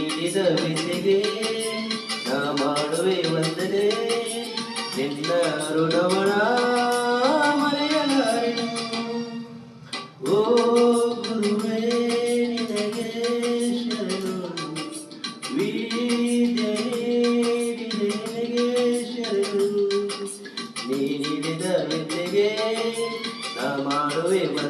ನೀ ನೀಡಿದ ವಿದ್ಯೆಗೆ ನಾ ಮಾಡುವೆ ವಂದನೆ. ನಿನ್ನ ಋಣವಣ ಮರೆಯಲಾರೆನು ಓ ಗುರುವೇ, ನಿನಗೆ ಶರಣು. ನೀಡಿದೆ ನಿನಗೆ ಶರಣು. ನೀ ನೀಡಿದ ವಿದ್ಯೆಗೆ ನಾ ಮಾಡುವೆ ವಂದನೆ.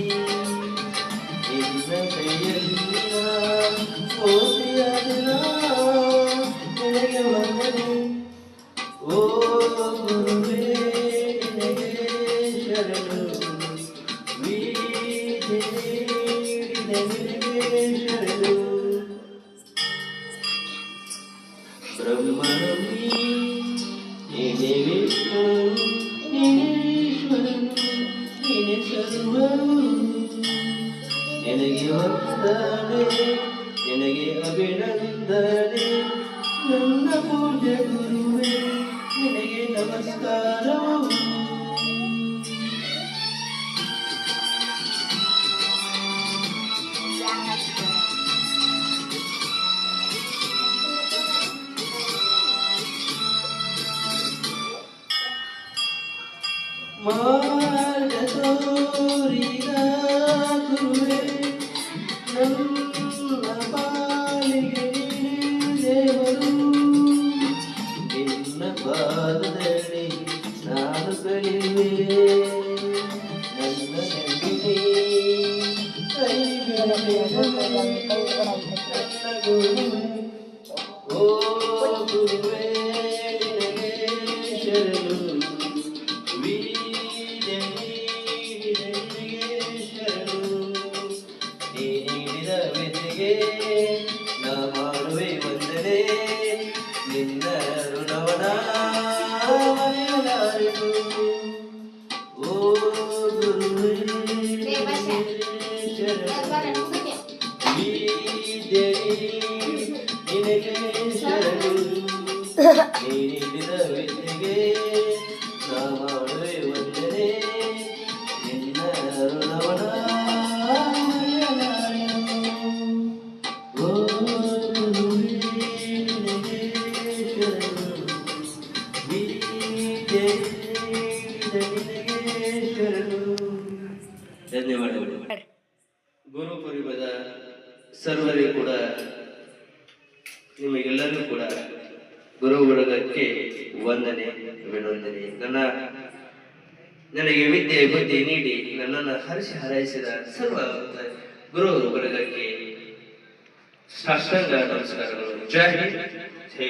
ನಿನಗೆ ಅಭಿನಂದನೆ ನನ್ನ ಪೂಜೆ ಗುರುವೇ ನಿನಗೆ 따로 말의 소리가 그래. 난 ನೀ ಮಾಡುವೆ ವಂದನೆ ನಿನ್ನ ಋಣವನ ನೀಡಿದ ವಿದ್ಯೆಗೆ ನಾ ಮಾಡುವೆ ವಂದನೆ ಮರೆಯಲಾರೆನು. ಓ ಗುರುವೇ ನಿನಗೆ ಶರಣು. ಗುರು ಬಳಗಕ್ಕೆ ವಂದನೆ ವಿನೋದನೆ ನನ್ನ ನನಗೆ ವಿದ್ಯೆ, ಬುದ್ಧಿ ನೀಡಿ ನನ್ನನ್ನು ಹರಿಸಿ ಹರೈಸಿದ ಸರ್ವ ಗುರು ಬಳಗಕ್ಕೆ ಸಾಷ್ಟಾಂಗ ನಮಸ್ಕಾರಗಳು. ಜೈ ಜೈ